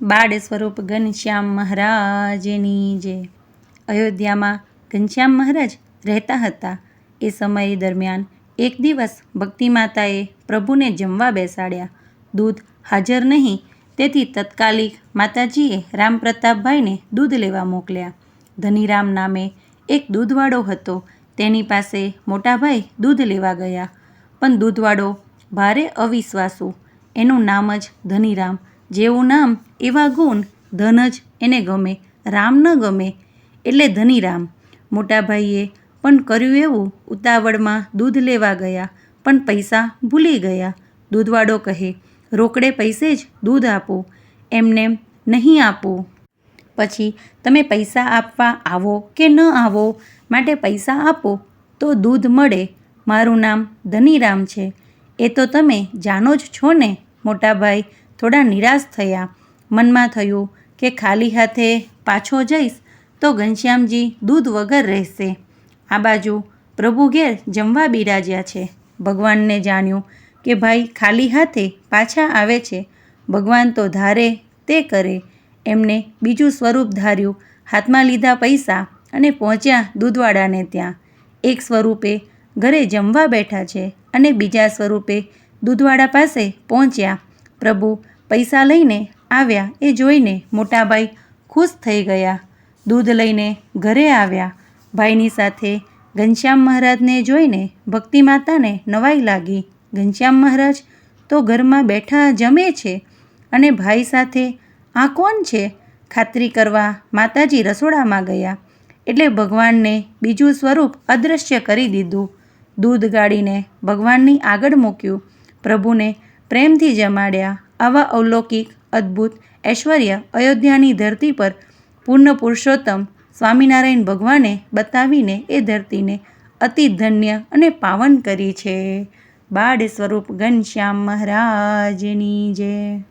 બાળ સ્વરૂપ ઘનશ્યામ મહારાજની જે અયોધ્યામાં ઘનશ્યામ મહારાજ રહેતા હતા, એ સમય દરમિયાન એક દિવસ ભક્તિ માતાએ પ્રભુને જમવા બેસાડ્યા. દૂધ હાજર નહીં, તેથી તત્કાલિક માતાજીએ રામ પ્રતાપભાઈને દૂધ લેવા મોકલ્યા. ધનીરામ નામે એક દૂધવાળો હતો, તેની પાસે મોટાભાઈ દૂધ લેવા ગયા. પણ દૂધવાળો ભારે અવિશ્વાસુ, એનું નામ જ ધનીરામ જેવું નામ એવા ગુણ ધન જ એને ગમે, રામ ન ગમે એટલે ધનીરામ. મોટાભાઈએ પણ કર્યું એવું, ઉતાવળમાં દૂધ લેવા ગયા, પણ પૈસા ભૂલી ગયા. દૂધવાળો કહે, રોકડે પૈસે જ દૂધ આપો, એમને નહીં આપો. પછી, તમે પૈસા આપવા આવો કે ન આવો, માટે પૈસા આપો, તો દૂધ મળે. મારું નામ ધનીરામ છે. એ તો તમે જાણો જ છો ને, મોટાભાઈ થોડા નિરાશ થયા. મનમાં થયું કે ખાલી હાથે પાછો જઈશ તો ઘનશ્યામજી દૂધ વગર રહેશે. આ બાજુ પ્રભુ ઘેર જમવા બિરાજ્યા છે. ભગવાનને જાણ્યું કે ભાઈ ખાલી હાથે પાછા આવે છે. ભગવાન તો ધારે તે કરે. એમને બીજું સ્વરૂપ ધાર્યું. હાથમાં લીધા પૈસા અને પહોંચ્યા દૂધવાળાને ત્યાં. એક સ્વરૂપે ઘરે જમવા બેઠા છે અને બીજા સ્વરૂપે દૂધવાળા પાસે પહોંચ્યા. પ્રભુ પૈસા લઈને આવ્યા એ જોઈને મોટાભાઈ ખુશ થઈ ગયા. દૂધ લઈને ઘરે આવ્યા. ભાઈની સાથે ઘનશ્યામ મહારાજને જોઈને ભક્તિ માતાને નવાઈ લાગી. ઘનશ્યામ મહારાજ તો ઘરમાં બેઠા જમે છે અને ભાઈ સાથે, આ કોણ છે? ખાતરી કરવા માતાજી રસોડામાં ગયા. એટલે ભગવાનને બીજું સ્વરૂપ અદૃશ્ય કરી દીધું. દૂધ ગાળીને ભગવાનની આગળ મૂક્યું. પ્રભુને પ્રેમથી જમાડ્યા. આવા અવલૌકિક અદ્ભુત, ઐશ્વર્ય અયોધ્યાની ધરતી પર પૂર્ણ પુરુષોત્તમ સ્વામિનારાયણ ભગવાને બતાવીને એ ધરતીને અતિ ધન્ય અને પાવન કરી છે. બાળ સ્વરૂપ ઘનશ્યામ મહારાજની જય.